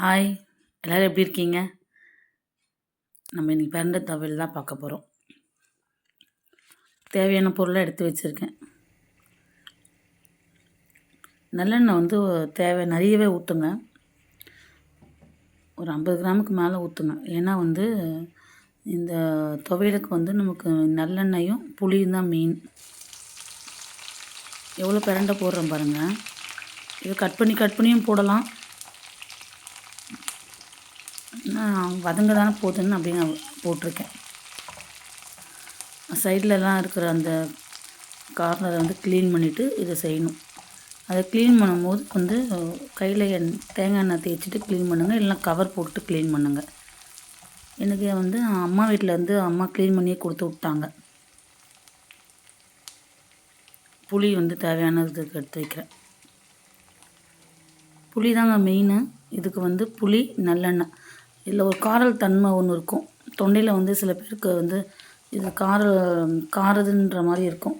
Hi எல்லோரும் எப்படி இருக்கீங்க? நம்ம இன்றைக்கி பிறந்த துவையல் தான் பார்க்க போகிறோம் தேவையான பொருளை எடுத்து வச்சுருக்கேன். நல்லெண்ணெய் வந்து தேவை நிறையவே ஊற்றுங்க ஒரு ஐம்பது கிராமுக்கு மேலே ஊற்றுங்க ஏன்னா வந்து இந்த துவையலுக்கு வந்து நமக்கு நல்லெண்ணெயும் புளியும் தான் மெயின் எவ்வளோ பிரண்டை போடுறோம் பாருங்கள் இது கட் பண்ணி கட் பண்ணியும் போடலாம். நான் வதங்க தானே போதுன்னு அப்படின்னு நான் போட்டிருக்கேன். சைட்லலாம் இருக்கிற அந்த கார்னரை வந்து க்ளீன் பண்ணிவிட்டு இதை செய்யணும். அதை க்ளீன் பண்ணும்போது வந்து கையில் எண் தேங்காய் எண்ணெய் தேய்ச்சிட்டு க்ளீன் பண்ணுங்கள் இல்லைனா கவர் போட்டு க்ளீன் பண்ணுங்கள் எனக்கு வந்து அம்மா வீட்டிலேருந்து அம்மா க்ளீன் பண்ணியே கொடுத்து விட்டாங்க. புளி வந்து தேவையானதுக்கு எடுத்து வைக்கிறேன். புளி தாங்க மெயினு இதுக்கு வந்து புளி நல்லெண்ணெய். இதில் ஒரு காரல் தன்மை ஒன்று இருக்கும். தொண்டையில் வந்து சில பேருக்கு வந்து இது கார காரதுன்ற மாதிரி இருக்கும்.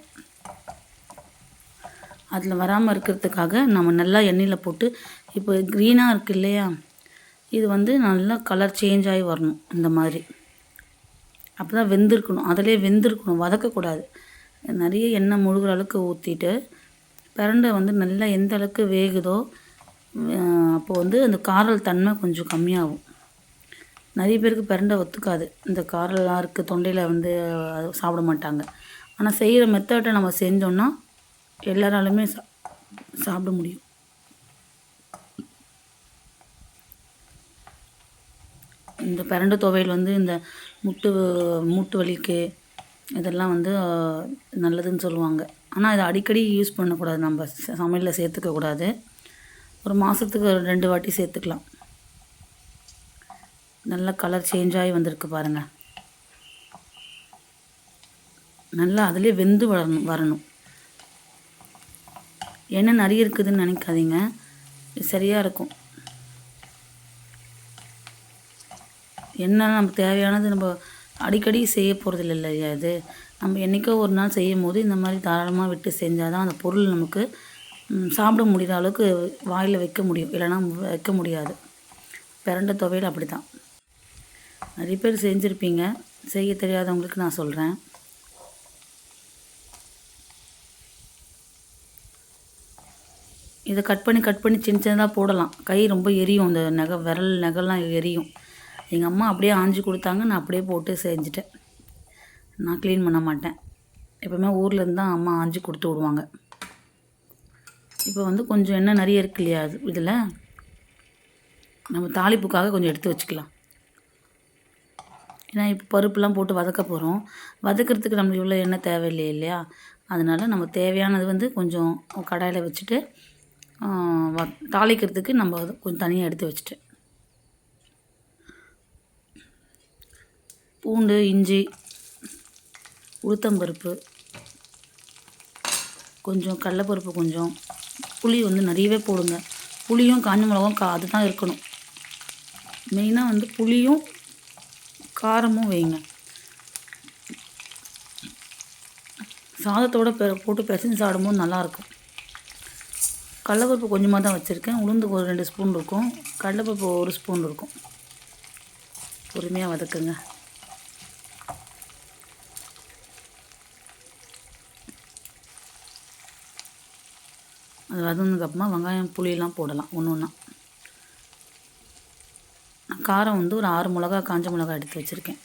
அதில் வராமல் இருக்கிறதுக்காக நம்ம நல்லா எண்ணெயில் போட்டு இப்போ க்ரீனாக இருக்கு இல்லையா? இது வந்து நல்லா கலர் சேஞ்ச் ஆகி வரணும் இந்த மாதிரி. அப்போ தான் வெந்திருக்கணும். அதிலே வெந்திருக்கணும். வதக்கக்கூடாது. நிறைய எண்ணெய் முழுகிற அளவுக்கு ஊற்றிட்டு பிரண்டை வந்து நல்லா எந்த அளவுக்கு வேகுதோ அப்போது வந்து அந்த காரல் தன்மை கொஞ்சம் கம்மியாகும். நிறைய பேருக்கு பிரண்டை ஒத்துக்காது. இந்த காரெல்லாம் இருக்குது தொண்டையில் வந்து சாப்பிட மாட்டாங்க. ஆனால் செய்கிற மெத்தட்டை நம்ம செஞ்சோன்னா எல்லாராலுமே சா சாப்பிட முடியும். இந்த பிரண்டை துவையல் வந்து இந்த முட்டு மூட்டு வலிக்கு இதெல்லாம் வந்து நல்லதுன்னு சொல்லுவாங்க. ஆனால் இதை அடிக்கடி யூஸ் பண்ணக்கூடாது. நம்ம சமையலில் சேர்த்துக்கக்கூடாது ஒரு மாதத்துக்கு ரெண்டு வாட்டி சேர்த்துக்கலாம். நல்ல கலர் சேஞ்ச் ஆகி வந்திருக்கு பாருங்கள் நல்லா அதிலே வெந்து வரணும் வரணும். எண்ணெய் நிறைய இருக்குதுன்னு நினைக்காதீங்க. சரியாக இருக்கும். எண்ணெய் நமக்கு தேவையானது நம்ம அடிக்கடி செய்ய போகிறது இல்லையா இது? நம்ம என்றைக்கோ ஒரு நாள் செய்யும் போது இந்த மாதிரி தாராளமாக விட்டு செஞ்சால் தான் அந்த பொருள் நமக்கு சாப்பிட முடிகிற அளவுக்கு வாயில் வைக்க முடியும். இல்லைனா வைக்க முடியாது. பிரண்ட துவையில் அப்படி தான் நிறைய பேர் செஞ்சுருப்பீங்க. செய்ய தெரியாதவங்களுக்கு நான் சொல்கிறேன் இதை கட் பண்ணி கட் பண்ணி சின்ன சின்னதாக போடலாம். கை ரொம்ப எரியும். அந்த நகை விரல் நகைலாம் எரியும். எங்கள் அம்மா அப்படியே ஆஞ்சு கொடுத்தாங்க. நான் அப்படியே போட்டு செஞ்சுட்டேன். நான் க்ளீன் பண்ண மாட்டேன். எப்போவுமே ஊர்லேருந்து தான் அம்மா ஆஞ்சு கொடுத்து விடுவாங்க. இப்போ வந்து கொஞ்சம் எண்ணெய் நிறைய இருக்கு இல்லையா? இதில் நம்ம தாளிப்புக்காக கொஞ்சம் எடுத்து வச்சுக்கலாம். ஏன்னா இப்போ பருப்புலாம் போட்டு வதக்க போகிறோம் வதக்கிறதுக்கு நம்மளுக்கு இவ்வளோ எண்ணெய் தேவையில்லை இல்லையா? அதனால் நம்ம தேவையானது வந்து கொஞ்சம் கடாயில் வச்சுட்டு வ தாளிக்கிறதுக்கு நம்ம கொஞ்சம் தனியாக எடுத்து வச்சுட்டு. பூண்டு இஞ்சி உளுத்தம்பருப்பு கொஞ்சம் கடலப்பருப்பு கொஞ்சம் புளி வந்து நிறையவே போடுங்க. புளியும் காஞ்ச மிளகும் கா அதுதான் இருக்கணும். மெயினாக வந்து புளியும் காரமும் வைங்க. சாதத்தோடு பெ போட்டு பிசைஞ்சு சாப்பிடும்போது நல்லாயிருக்கும். கடலப்பருப்பு கொஞ்சமாக தான் வச்சுருக்கேன். உளுந்து ஒரு ரெண்டு ஸ்பூன் இருக்கும். கடலப்பருப்பு ஒரு ஸ்பூன் இருக்கும். பொறுமையாக வதக்குங்க. அது வதங்கினதுக்கப்புறமா வெங்காயம் புளியெல்லாம் போடலாம். ஒன்று ஒன்றா காரம் வந்து ஒரு ஆறு மிளகா காஞ்ச மிளகா எடுத்து வச்சுருக்கேன்.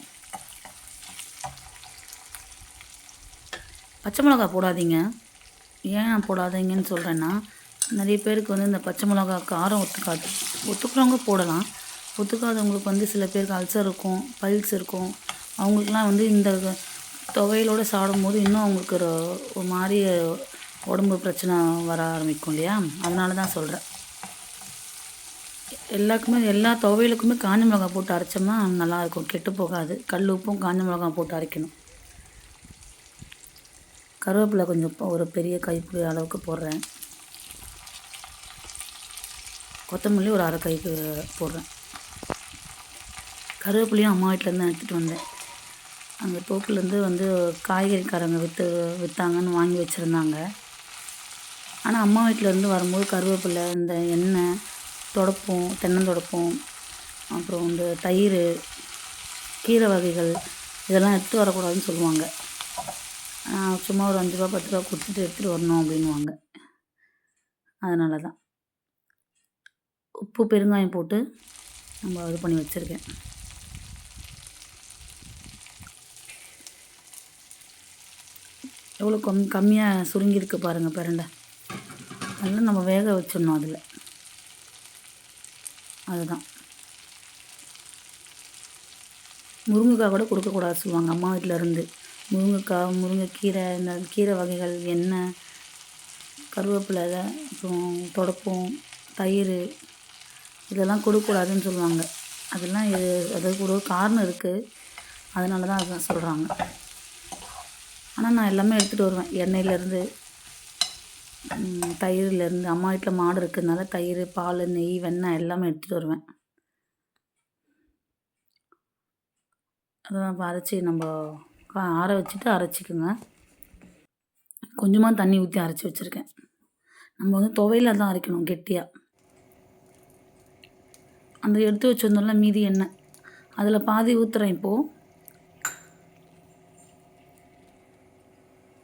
பச்சை மிளகா போடாதீங்க. ஏன் போடாதீங்கன்னு சொல்கிறேன்னா நிறைய பேருக்கு வந்து இந்த பச்சை மிளகா காரம் ஒத்துக்காது. ஒத்துக்கிறவங்க போடலாம். ஒத்துக்காதவங்களுக்கு வந்து சில பேருக்கு அல்சர் இருக்கும் பல்ஸ் இருக்கும். அவங்களுக்குலாம் வந்து இந்த துவையலோடு சாப்பிடும்போது இன்னும் அவங்களுக்கு ஒரு ஒரு மாதிரி உடம்பு பிரச்சனை வர ஆரம்பிக்கும் இல்லையா? அதனால தான் சொல்கிறேன் எல்லாருக்குமே எல்லா துவையலுக்குமே காஞ்ச மிளகா போட்டு அரைச்சோம்னா நல்லாயிருக்கும். கெட்டு போகாது. கல் உப்பும் காஞ்ச மிளகா போட்டு அரைக்கணும். கருவேப்பிலை கொஞ்சம் ஒரு பெரிய கைப்பிடி அளவுக்கு போடுறேன். கொத்தமல்லி ஒரு அரை கைக்கு போடுறேன். கருவேப்பிலையும் அம்மா வீட்டிலேருந்து எடுத்துகிட்டு வந்தேன். அந்த தோப்புலேருந்து வந்து காய்கறிக்காரங்க விற்று விற்றாங்கன்னு வாங்கி வச்சுருந்தாங்க. ஆனால் அம்மா வீட்டிலேருந்து வரும்போது கருவேப்பிலை இந்த எண்ணெய் துடப்பம் தென்னந்தொடப்பம் அப்புறம் இந்த தயிர் கீரை வகைகள் இதெல்லாம் எடுத்துகிட்டு வரக்கூடாதுன்னு சொல்லுவாங்க. சும்மா ஒரு அஞ்சு ரூபா பத்து ரூபா கொடுத்துட்டு எடுத்துகிட்டு வரணும் அப்படின்வாங்க அதனால தான் உப்பு பெருங்காயம் போட்டு நம்ம இது பண்ணி வச்சுருக்கேன். எவ்வளோ கம் கம்மியாக சுருங்கியிருக்கு பாருங்கள் பிரண்டை. நல்லா நம்ம வேக வச்சிடணும் அதில். அதுதான். முருங்கைக்காய் கூட கொடுக்கக்கூடாது சொல்லுவாங்க. அம்மா வீட்டிலருந்து முருங்கைக்காய் முருங்கைக்கீரை இந்த கீரை வகைகள் எண்ணெய் கருவேப்பிலை அப்புறம் தொடப்பம் தயிர் இதெல்லாம் கொடுக்கக்கூடாதுன்னு சொல்லுவாங்க. அதெல்லாம் இது அதுக்கு ஒரு காரணம் இருக்குது அதனால தான் அதான் சொல்கிறாங்க ஆனால் நான் எல்லாமே எடுத்துகிட்டு வருவேன். எண்ணெயிலேருந்து தயிர்லேருந்து அம்மா வீட்டில் மாடு இருக்கிறதுனால தயிர் பால் நெய் வெண்ணெய் எல்லாமே எடுத்துகிட்டு வருவேன். அதான் இப்போ அரைச்சி நம்ம கா- ஆற வச்சுட்டு அரைச்சிக்குங்க. கொஞ்சமாக தண்ணி ஊற்றி அரைச்சி வச்சுருக்கேன். நம்ம வந்து துவையில தான் அரைக்கணும் கெட்டியாக அந்த எடுத்து வச்சுருந்தோம்ல மீதி எண்ணெய். அதில் பாதி ஊற்றுறேன் இப்போது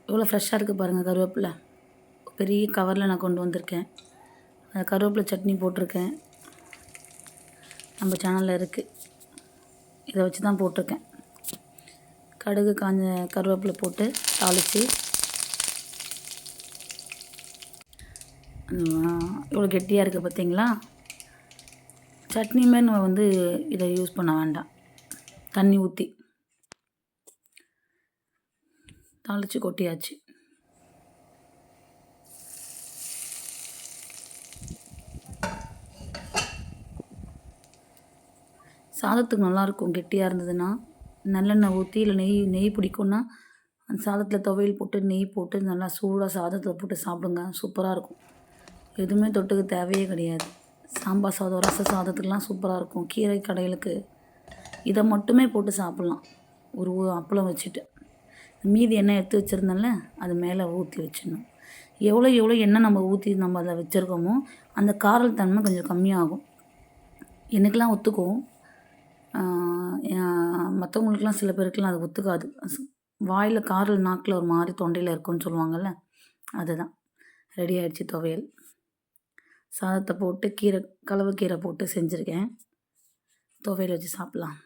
எவ்வளோ ஃப்ரெஷ்ஷாக இருக்குது பாருங்கள் கருவேப்பில்லை பெரிய கவரில் நான் கொண்டு வந்திருக்கேன். அந்த கருவேப்பிலை சட்னி போட்டிருக்கேன். நம்ம சேனலில் இருக்குது இதை வச்சு தான் போட்டிருக்கேன். கடுகு காஞ்ச கருவேப்பிலை போட்டு தாளித்து இவ்வளோ கெட்டியாக இருக்குது பார்த்தீங்களா? சட்னிமே நம்ம வந்து இதை யூஸ் பண்ண வேண்டாம். தண்ணி ஊற்றி தாளித்து கொட்டியாச்சு. சாதத்துக்கு நல்லாயிருக்கும் கெட்டியாக இருந்ததுன்னா. நல்லெண்ணெய் ஊற்றி இல்லை நெய் நெய் பிடிக்கும்னா அந்த சாதத்தில் துவையல் போட்டு நெய் போட்டு நல்லா சூடாக சாதத்தில் போட்டு சாப்பிடுங்க. சூப்பராக இருக்கும். எதுவுமே தொட்டுக்கு தேவையே கிடையாது. சாம்பார் சாதம் ரச சாதத்துக்கெலாம் சூப்பராக இருக்கும். கீரை கடைகளுக்கு இதை மட்டுமே போட்டு சாப்பிட்லாம். ஒரு ஊ- அப்பளம் வச்சுட்டு. மீதி எண்ணெய் எடுத்து வச்சுருந்தேன்ல அது மேலே ஊற்றி வச்சிடணும். எவ்வளோ எவ்வளோ எண்ணெய் நம்ம ஊற்றி நம்ம அதை வச்சுருக்கோமோ அந்த காரல் தன்மை கொஞ்சம் கம்மியாகும். எனக்கெல்லாம் ஒத்துக்கும்? மற்றவங்களுக்குலாம் சில பேருக்குலாம் அது ஒத்துக்காது. வாயில் காரில் நாக்கில் ஒரு மாதிரி தொண்டையில் இருக்கும்னு சொல்லுவாங்கள்ல அதுதான். ரெடி ஆகிடுச்சி துவையல். சாதத்தை போட்டு கீரை கலவை கீரை போட்டு செஞ்சுருக்கேன். துவையல் வச்சு சாப்பிட்லாம்.